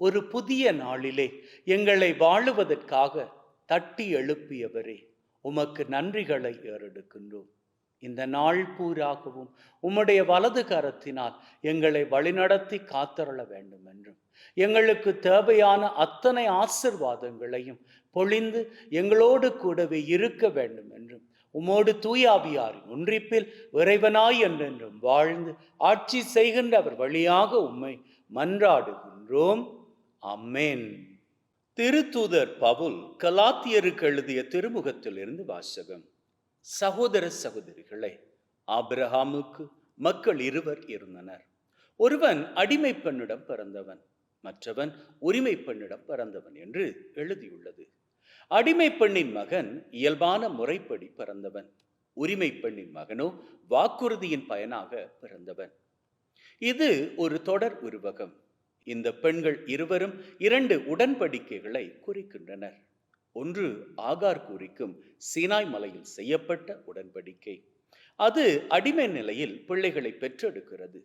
ஒரு புதிய நாளிலே எங்களை வாழுவதற்காக தட்டி எழுப்பியவரே உமக்கு நன்றிகளை ஏறெடுக்கின்றோம். இந்த நாள் பூராகவும் உம்முடைய வலது கரத்தினால் எங்களை வழிநடத்தி காத்தருள வேண்டும் என்றும் எங்களுக்கு தேவையான அத்தனை ஆசிர்வாதங்களையும் பொழிந்து எங்களோடு கூடவே இருக்க வேண்டும் என்றும் உமோடு தூயாவியாரின் ஒன்றிப்பில் இறைவனாய் என்றென்றும் வாழ்ந்து ஆட்சி செய்கின்ற அவர் வழியாக உம்மை மன்றாடுகின்றோம். அம்மேன் திருத்தூதர் பவுல் கலாத்தியருக்கு எழுதிய திருமுகத்திலிருந்து வாசகம். சகோதர சகோதரிகளே ஆபிரஹாமுக்கு மக்கள் இருவர் இருந்தனர். ஒருவன் அடிமை பெண்ணிடம் பிறந்தவன் மற்றவன் உரிமை பெண்ணிடம் பிறந்தவன் என்று எழுதியுள்ளது. அடிமை பெண்ணின் மகன் இயல்பான முறைப்படி பிறந்தவன் உரிமை பெண்ணின் மகனோ வாக்குறுதியின் பயனாக பிறந்தவன். இது ஒரு தொடர் உருவகம். இந்த பெண்கள் இருவரும் இரண்டு உடன்படிக்கைகளை குறிக்கின்றனர். ஒன்று ஆகார் குறிக்கும் சீனாய் மலையில் செய்யப்பட்ட உடன்படிக்கை. அது அடிமை நிலையில் பிள்ளைகளை பெற்றெடுக்கிறது.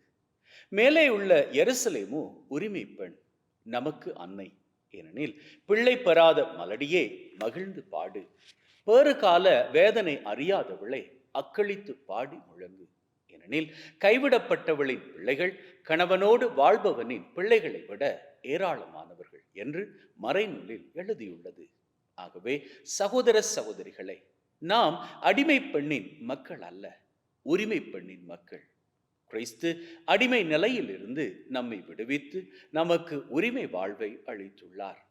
மேலே உள்ள எருசலேமோ உரிமை பெண் நமக்கு அன்னை. ஏனெனில் பிள்ளை பெறாத மலடியே மகிழ்ந்து பாடு. பேறு கால வேதனை அறியாதவளை அக்களித்து பாடி முழங்கு. ஏனெனில் கைவிடப்பட்டவளின் பிள்ளைகள் கணவனோடு வாழ்பவனின் பிள்ளைகளை விட ஏராளமானவர்கள் என்று மறைநூலில் எழுதியுள்ளது. ஆகவே சகோதர சகோதரிகளை நாம் அடிமை பெண்ணின் மக்கள் அல்ல உரிமை பெண்ணின் மக்கள். கிறிஸ்து அடிமை நிலையிலிருந்து நம்மை விடுவித்து நமக்கு உரிமை வாழ்வை அளித்துள்ளார்.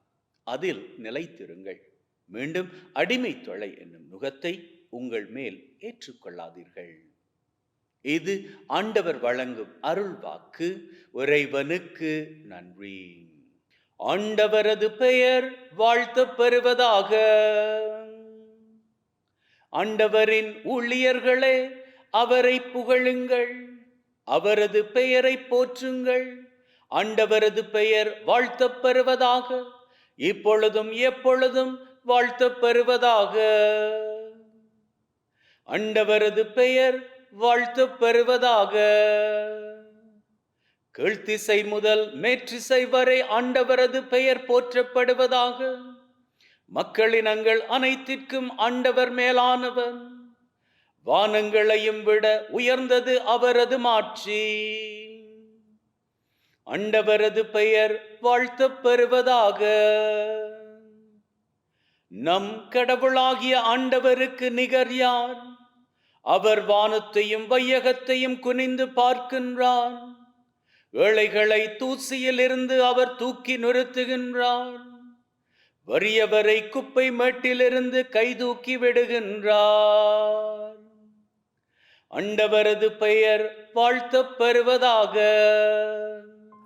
அதில் நிலைத்திருங்கள். மீண்டும் அடிமை தொலை என்னும் நுகத்தை உங்கள் மேல் ஏற்றுக்கொள்ளாதீர்கள். இது ஆண்டவர் வழங்கும் அருள் வாக்கு இறைவனுக்கு நன்றி. ஆண்டவரது பெயர் வாழ்த்தப் பெறுவதாக. ஆண்டவரின் ஊழியர்களே அவரை புகழுங்கள். அவரது பெயரை போற்றுங்கள். ஆண்டவரது பெயர் வாழ்த்தப் பெறுவதாக. இப்பொழுதும் எப்பொழுதும் வாழ்த்தப் பெறுவதாக. ஆண்டவரது பெயர் வாழ்த்து பெறுவதாக கீழ்த்திசை முதல் மேற்றிசை வரை ஆண்டவரது பெயர் போற்றப்படுவதாக. மக்களினங்கள் அனைத்திற்கும் ஆண்டவர் மேலானவர். வானங்களையும் விட உயர்ந்தது அவரது மாட்சி. ஆண்டவரது பெயர் வாழ்த்தப் பெறுவதாக நம் கடவுளாகிய ஆண்டவருக்கு நிகர் யார்? அவர் வானத்தையும் வையகத்தையும் குனிந்து பார்க்கின்றார். ஏழைகளை தூசியிலிருந்து அவர் தூக்கி நிறுத்துகின்றார். வறியவரை குப்பை மேட்டிலிருந்து கைதூக்கி விடுகின்றார். அண்டவரது பெயர் வாழ்த்தப் பெறுவதாக.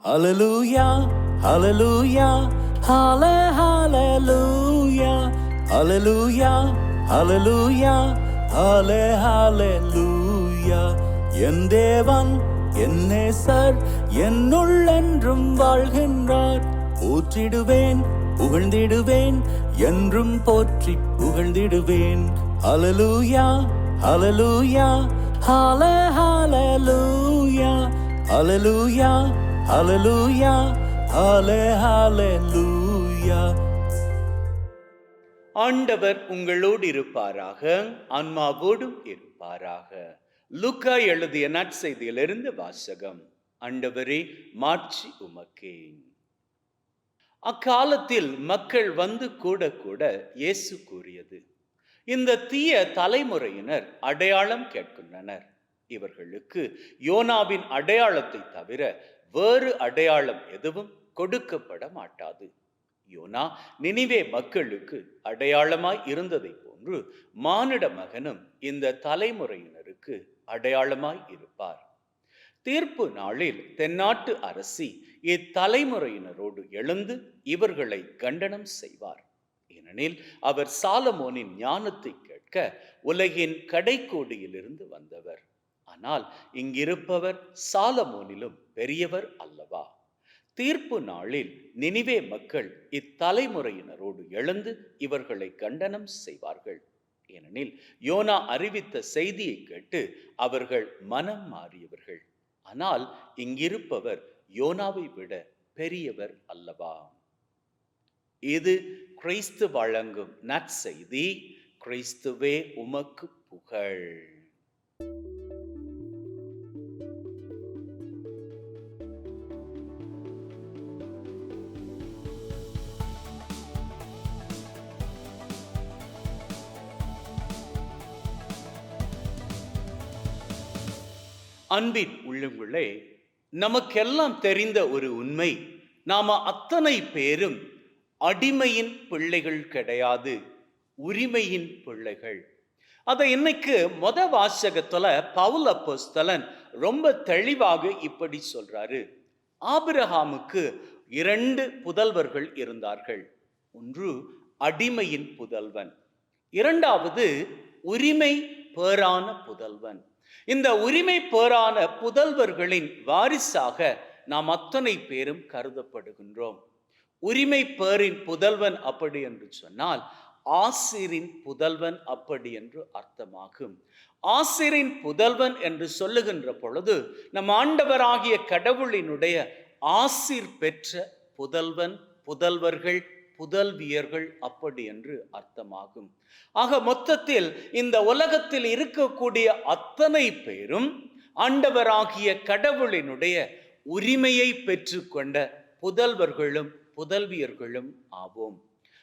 அலலூயா அலலூயா ஹalலே ஹalleluya அலலூயா அலலூயா ஹalலே ஹalleluya. என் தேவன் என்னே சார். என்னுள் என்றும் வாழ்கின்றார். போற்றிடுவேன் புகழ்ந்திடுவேன். என்றும் போற்றி புகழ்ந்திடுவேன். அலலூயா அலலூயா ஹalலே ஹalleluya. அலலூயா அலலூயா ஹalலே ஹalleluya. ஆண்டவர் உங்களோடு இருப்பாராக ஆன்மாவோடும் இருப்பாராக. லுக்கா எழுதிய நற்செய்தியிலிருந்து வாசகம் ஆண்டவரே மாட்சி உமக்கே அக்காலத்தில் மக்கள் வந்து கூட கூட இயேசு கூறியது இந்த தீய தலைமுறையினர் அடையாளம் கேட்கின்றனர். இவர்களுக்கு யோனாவின் அடையாளத்தை தவிர வேறு அடையாளம் எதுவும் கொடுக்கப்பட மாட்டாது. யோனா நினைவே மக்களுக்கு அடையாளமாய் இருந்ததை போன்று மானிட மகனும் இந்த தலைமுறையினருக்கு அடையாளமாய் இருப்பார். தீர்ப்பு நாளில் தென்னாட்டு அரசி இத்தலைமுறையினரோடு எழுந்து இவர்களை கண்டனம் செய்வார். ஏனெனில் அவர் சாலமோனின் ஞானத்தை கேட்க உலகின் கடைக்கோடியிலிருந்து வந்தவர். ஆனால் இங்கிருப்பவர் சாலமோனிலும் பெரியவர் அல்லவா? தீர்ப்பு நாளில் நினிவே மக்கள் இத்தலைமுறையினரோடு எழுந்து இவர்களை கண்டனம் செய்வார்கள். ஏனெனில் யோனா அறிவித்த செய்தியை கேட்டு அவர்கள் மனம் மாறியவர்கள். ஆனால் இங்கிருப்பவர் யோனாவை விட பெரியவர் அல்லவா? இது கிறிஸ்து வழங்கும் நற்செய்தி. கிறிஸ்துவே உமக்கு புகழ். அன்பின் உள்ளங்களே நமக்கெல்லாம் தெரிந்த ஒரு உண்மை நாம அத்தனை பேரும் அடிமையின் பிள்ளைகள் கிடையாது உரிமையின் பிள்ளைகள். அதை இன்னைக்கு மொத வாசகத்துல பவுல் அப்போஸ்தலன் ரொம்ப தெளிவாக இப்படி சொல்றாரு. ஆபிரஹாமுக்கு இரண்டு புதல்வர்கள் இருந்தார்கள். ஒன்று அடிமையின் புதல்வன் இரண்டாவது உரிமை பேரான புதல்வன். இந்த உரிமை பேரான புதல்வர்களின் வாரிசாக நாம் அத்தனை பேரும் கருதப்படுகின்றோம். உரிமை பேரின் புதல்வன் அப்படி என்று சொன்னால் ஆசிரின் புதல்வன் அப்படி என்று அர்த்தமாகும். ஆசிரின் புதல்வன் என்று சொல்லுகின்ற பொழுது நம் ஆண்டவராகிய கடவுளினுடைய ஆசிர் பெற்ற புதல்வன் புதல்வர்கள் புதல்வியர்கள் அப்படி என்று அர்த்தமாகும். ஆக மொத்தத்தில் இந்த உலகத்தில் இருக்கக்கூடிய அத்தனை பேரும் ஆண்டவராகிய கடவுளினுடைய உரிமையை பெற்றுக்கொண்ட புதல்வர்களும் புதல்வியர்களும் ஆவோம்.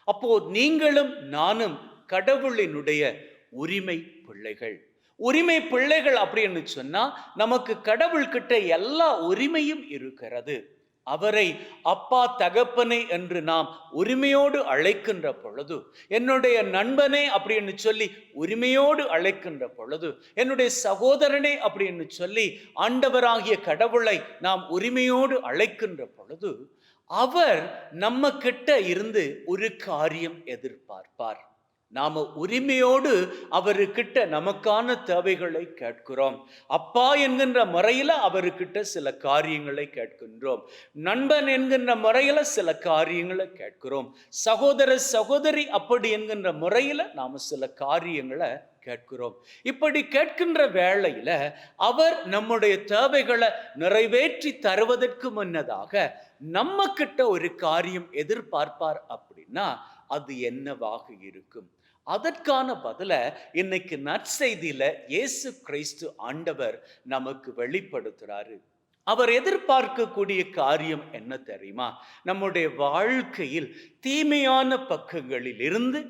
அப்போ நீங்களும் நானும் கடவுளினுடைய உரிமை பிள்ளைகள். உரிமை பிள்ளைகள் அப்படின்னு சொன்னா நமக்கு கடவுள் கிட்ட எல்லா உரிமையும் இருக்கிறது. அவரை அப்பா தகப்பனை என்று நாம் உரிமையோடு அழைக்கின்ற பொழுது என்னுடைய நண்பனே அப்படின்னு சொல்லி உரிமையோடு அழைக்கின்ற பொழுது என்னுடைய சகோதரனே அப்படின்னு சொல்லி ஆண்டவராகிய கடவுளை நாம் உரிமையோடு அழைக்கின்ற பொழுது அவர் நம்ம கிட்ட இருந்து ஒரு காரியம் எதிர்பார்ப்பார். நாம உரிமையோடு அவர்கிட்ட நமக்கான தேவைகளை கேட்கிறோம். அப்பா என்கின்ற முறையில அவர்கிட்ட சில காரியங்களை கேட்கின்றோம். நண்பன் என்கின்ற முறையில சில காரியங்களை கேட்கிறோம். சகோதர சகோதரி அப்படி என்கின்ற முறையில நாம சில காரியங்களை கேட்கிறோம். இப்படி கேட்கின்ற வேளையில அவர் நம்முடைய தேவைகளை நிறைவேற்றி தருவதற்கு முன்னதாக நம்ம கிட்ட ஒரு காரியம் எதிர்பார்ப்பார் அப்படின்னா அது என்னவாக இருக்கும்? அதற்கான பதில இன்னைக்கு நற்செய்தியில இயேசு கிறிஸ்து ஆண்டவர் நமக்கு வெளிப்படுத்துறாரு. அவர் எதிர்பார்க்கக்கூடிய காரியம் என்ன தெரியுமா? நம்முடைய வாழ்க்கையில் தீமையான பக்கங்களில் இருந்து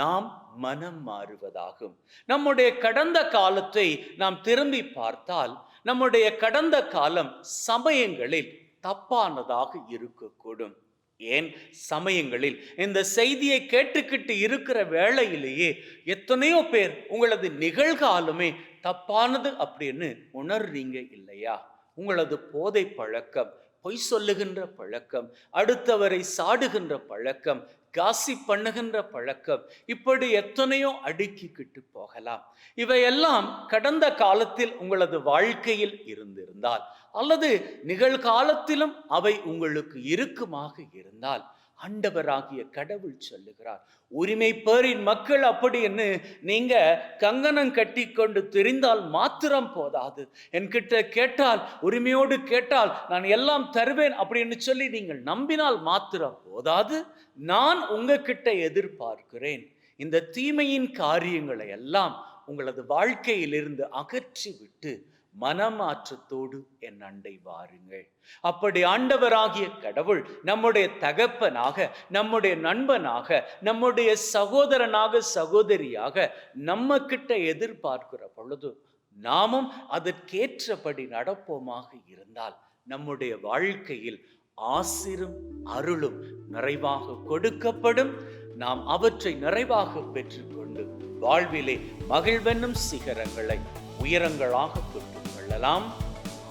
நாம் மனம் மாறுவதாகும். நம்முடைய கடந்த காலத்தை நாம் திரும்பி பார்த்தால் நம்முடைய கடந்த காலம் சமயங்களில் தப்பானதாக இருக்கக்கூடும். ஏன்? சமயங்களில். இந்த செய்தியை கேட்டுக்கிட்டு இருக்கிற வேளையிலேயே எத்தனையோ பேர் உங்களது நிகழ்காலமே தப்பானது அப்படின்னு உணர்றீங்க இல்லையா? உங்களது போதை பழக்கம் பொய் சொல்லுகின்ற பழக்கம் அடுத்தவரை சாடுகின்ற பழக்கம் காசி பண்ணுகின்ற பழக்கம் இப்படி எத்தனையோ அடுக்கிக்கிட்டு போகலாம். இவையெல்லாம் கடந்த காலத்தில் உங்களது வாழ்க்கையில் இருந்திருந்தால் அல்லது நிகழ்காலத்திலும் அவை உங்களுக்கு இருக்குமாக இருந்தால் ஆண்டவராகிய கடவுள் சொல்லுகிறார். உரிமை பேரின் மக்கள் அப்படின்னு நீங்க கங்கணம் கட்டி கொண்டு தெரிந்தால் மாத்திரம் போதாது. என்கிட்ட கேட்டால் உரிமையோடு கேட்டால் நான் எல்லாம் தருவேன் அப்படின்னு சொல்லி நீங்கள் நம்பினால் மாத்திரம் போதாது. நான் உங்ககிட்ட எதிர்பார்க்கிறேன். இந்த தீமையின் காரியங்களை எல்லாம் உங்களது வாழ்க்கையிலிருந்து அகற்றி விட்டு மனமாற்றத்தோடு என் அண்டை வாருங்கள். அப்படி ஆண்டவராகிய கடவுள் நம்முடைய தகப்பனாக நம்முடைய நண்பனாக நம்முடைய சகோதரனாக சகோதரியாக நம்ம கிட்ட எதிர்பார்க்கிற பொழுது நாமும் அதற்கேற்றபடி நடப்போமாக இருந்தால் நம்முடைய வாழ்க்கையில் ஆசிரும் அருளும் நிறைவாக கொடுக்கப்படும். நாம் அவற்றை நிறைவாக பெற்றுக்கொண்டு வாழ்விலே மகிழ்வென்னும் சிகரங்களை உயரங்களாக பெற்றுக் கொள்ளலாம்.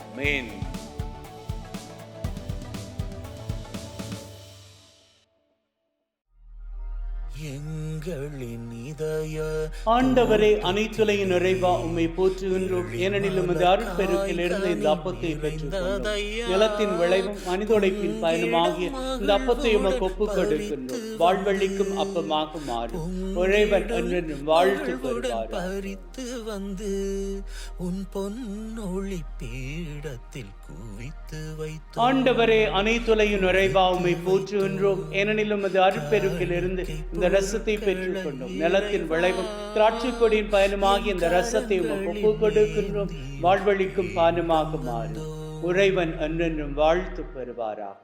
ஆமென். எங்களின் இதய ஆண்டவரே அனைத்துலையின் நிறைவா உம்மை போற்றுகின்றோம். ஏனெனில் உமது அருட்பெருக்கில் இருந்து இந்த அப்பத்தை நிலத்தின் விளைவும் மனிதொடைப்பின் பயனுமாகிய இந்த அப்பத்தை உமக்கு ஒப்புக் கொடுக்கின்றோம். வாழ்வழிக்கும் அப்பமாக மாறும் இறைவன் என்றென்றும் வாழ்த்து பெறுவார். பறித்து வந்து உன் பொன்னொளி பீடத்தில் குவித்து வைத்து ஆண்டவரே அனைத்துலையின் நிறைவா உம்மை போற்றுகின்றோம். ஏனெனில் உமது அருட்பெருக்கில் இருந்து இந்த ரசத்தை பெற்றுக்கொண்டோம். நிலத்தின் விளைவும் திராட்சை கொடியின் பயனுமாகிய இந்த ரசத்தை ஒப்புக் கொடுக்கின்றோம். வாழ்வழிக்கும் பானமாக மாறும் உறைவன் என்றென்றும் வாழ்த்து பெறுவாராக.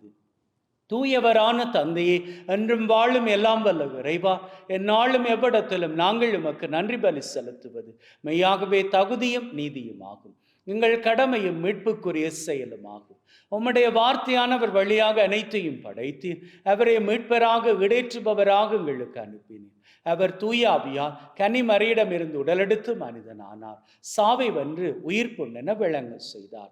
தூயவரான தந்தையே என்றும் வாழும் எல்லாம் வல்ல விரைவா எந்நாளும் எவ்விடத்திலும் நாங்கள் உமக்கு நன்றி பலி செலுத்துவது. மெய்யாகவே தகுதியும் நீதியும் ஆகும். எங்கள் கடமையும் மீட்புக்குரிய செயலும் ஆகும். உம்முடைய வார்த்தையானவர் வழியாக அனைத்தையும் படைத்து அவரை மீட்பராக இடேற்றுபவராக எங்களுக்கு அனுப்பினேன் அவர் தூயாவியால் கனிமறையிடமிருந்து உடலெடுத்து மனிதனானார். சாவை வென்று உயிர் பொண்ணென விளங்க செய்தார்.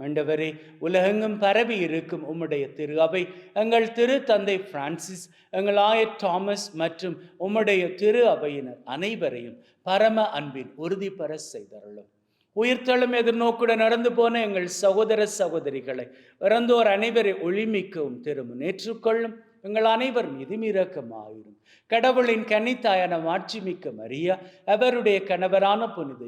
ஆண்டவரே உலகெங்கும் பரவி இருக்கும் உம்முடைய திரு அவை எங்கள் திரு தந்தை பிரான்சிஸ் எங்கள் ஆயர் தாமஸ் மற்றும் உம்முடைய திரு அவையினர் அனைவரையும் பரம அன்பின் உறுதிபெற செய்தருளும். உயிர்த்தளம் எதிர்நோக்குடன் நடந்து போன எங்கள் சகோதர சகோதரிகளை இறந்தோர் அனைவரை ஒளிமிக்கவும் திரும்ப ஏற்றுக்கொள்ளும் எங்கள் அனைவர் மீதும் இரக்கமாயிரும். கடவுளின் கன்னித்தாயான மாட்சிமிக்க மரியா அவருடைய கணவரான புனித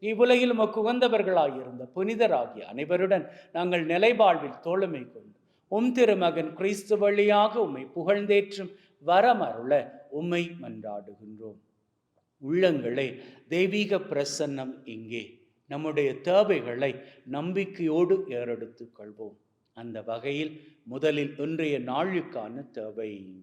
யோசேப் இவ்வுலகில் உமக்கு உகந்தவர்களாயிருந்த புனிதராகிய அனைவருடன் நாங்கள் நிலைவாழ்வில் தோழமை கொண்டு உம் திருமகன் கிறிஸ்து வழியாக உம்மை புகழ்ந்தேற்றும் வரமருள உம்மை மன்றாடுகின்றோம். உள்ளங்களே தெய்வீக பிரசன்னம் இங்கே. நம்முடைய தேவைகளை நம்பிக்கையோடு ஏறெடுத்துக் கொள்வோம். அந்த வகையில் முதலில் இன்றைய நாளுக்கான தேவை.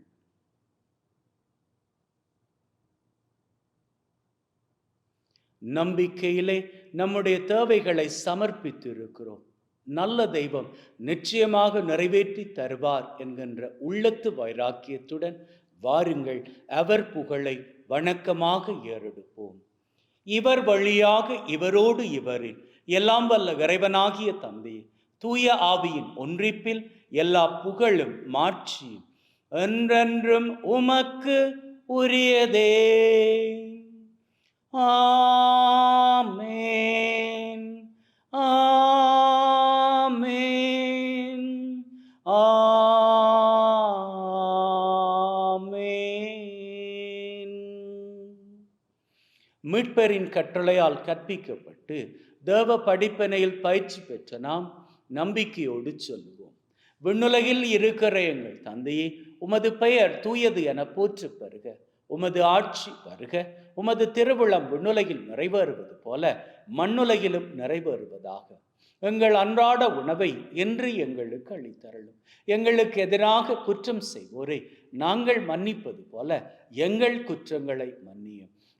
நம்பிக்கையிலே நம்முடைய தேவைகளை சமர்ப்பித்து இருக்கிறோம் நல்ல தெய்வம் நிச்சயமாக நிறைவேற்றி தருவார் என்கின்ற உள்ளத்து வைராக்கியத்துடன் வாருங்கள் அவர் புகழை வணக்கமாக ஏறெடுப்போம். இவர் வழியாக இவரோடு இவரில் எல்லாம் வல்ல இறைவனாகிய தந்தை தூய ஆவியின் ஒன்றிப்பில் எல்லா புகழும் மாற்றியும் என்றென்றும் உமக்கு உரியதே. ஆ மீட்பரின் கட்டளையால் கற்பிக்கப்பட்டு தேவ படிப்பனையில் பயிற்சி பெற்ற நாம் நம்பிக்கையோடு சொல்லுவோம். விண்ணுலகில் இருக்கிற எங்கள் தந்தையே உமது பெயர் தூயது என போற்று பெறுக உமது ஆட்சி வருக. உமது திருவிழம் விண்ணுலகில் நிறைவேறுவது போல மண்ணுலகிலும் நிறைவேறுவதாக. எங்கள் அன்றாட உணவை என்று எங்களுக்கு அளித்தரலும் எங்களுக்கு எதிராக குற்றம் செய்வோரை நாங்கள் மன்னிப்பது போல எங்கள் குற்றங்களை மன்னியும்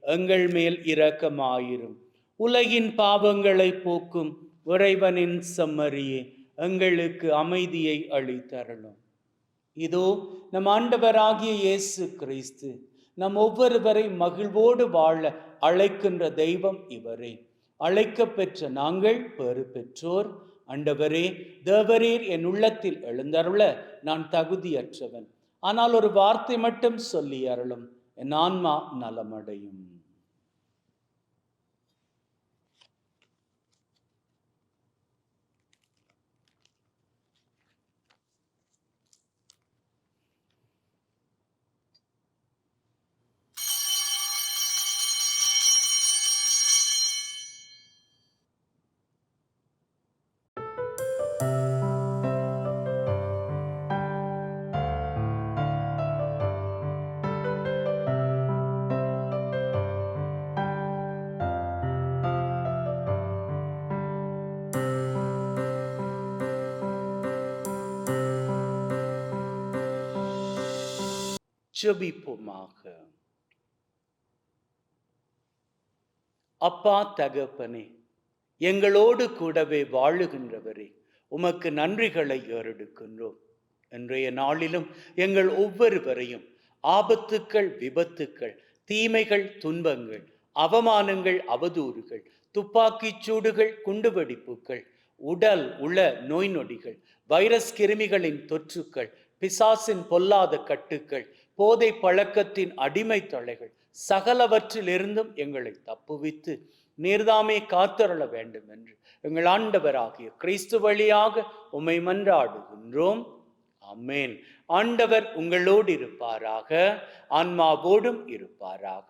எங்கள் மேல் இரக்கமாயிரும். உலகின் பாவங்களை போக்கும் உறைவனின் செம்மறியே எங்களுக்கு அமைதியை அளித்தரணும் இதோ நம் ஆண்டவராகிய இயேசு கிறிஸ்து நம் ஒவ்வொருவரை மகிழ்வோடு வாழ அழைக்கின்ற தெய்வம் இவரே. அழைக்கப் பெற்ற நாங்கள் பெறு பெற்றோர் அண்டவரே தேவரீர் என் உள்ளத்தில் எழுந்தருள நான் தகுதியற்றவன். ஆனால் ஒரு வார்த்தை மட்டும் சொல்லி அருளும். என் ஆன்மா நலமடையும். ஜபிப்போமாக அப்பா தகப்பனே எங்களோடு கூடவே வாழுகின்றவரே உமக்கு நன்றிகளை ஏறெடுக்கின்றோம். இன்றைய நாளிலும் எங்கள் ஒவ்வொருவரையும் ஆபத்துக்கள் விபத்துக்கள் தீமைகள் துன்பங்கள் அவமானங்கள் அவதூறுகள் துப்பாக்கிச் சூடுகள் குண்டுவெடிப்புகள் உடல் உள நோய் நொடிகள் வைரஸ் கிருமிகளின் தொற்றுக்கள் பிசாசின் பொல்லாத கட்டுக்கள் போதை பழக்கத்தின் அடிமை தொலைகள் சகலவற்றிலிருந்தும் எங்களை தப்புவித்து நீர்தாமே காத்தருள வேண்டும் என்று எங்கள் ஆண்டவராகிய கிறிஸ்து வழியாக உம்மை மன்றாடுகின்றோம். அமேன் ஆண்டவர் உங்களோடு இருப்பாராக ஆன்மாவோடும் இருப்பாராக.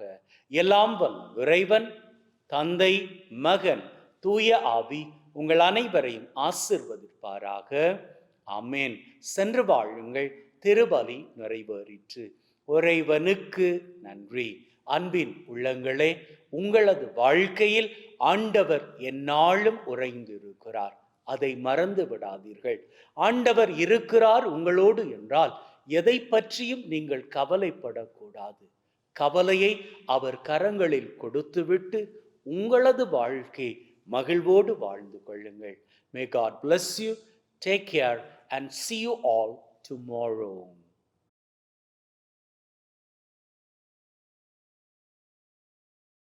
எல்லாம் வன் இறைவன் தந்தை மகன் தூய ஆவி உங்கள் அனைவரையும் ஆசிர்வதிப்பாராக. அமேன் சென்று வாழுங்கள். திருபலி நிறைவேறிற்று. உறைவனுக்கு நன்றி. அன்பின் உள்ளங்களே உங்களது வாழ்க்கையில் ஆண்டவர் எந்நாளும் உறைந்திருக்கிறார். அதை மறந்து விடாதீர்கள். ஆண்டவர் இருக்கிறார் உங்களோடு என்றால் எதை பற்றியும் நீங்கள் கவலைப்படக்கூடாது. கவலையை அவர் கரங்களில் கொடுத்துவிட்டு உங்களது வாழ்க்கை மகிழ்வோடு வாழ்ந்து கொள்ளுங்கள். May God bless you take care and see you all tomorrow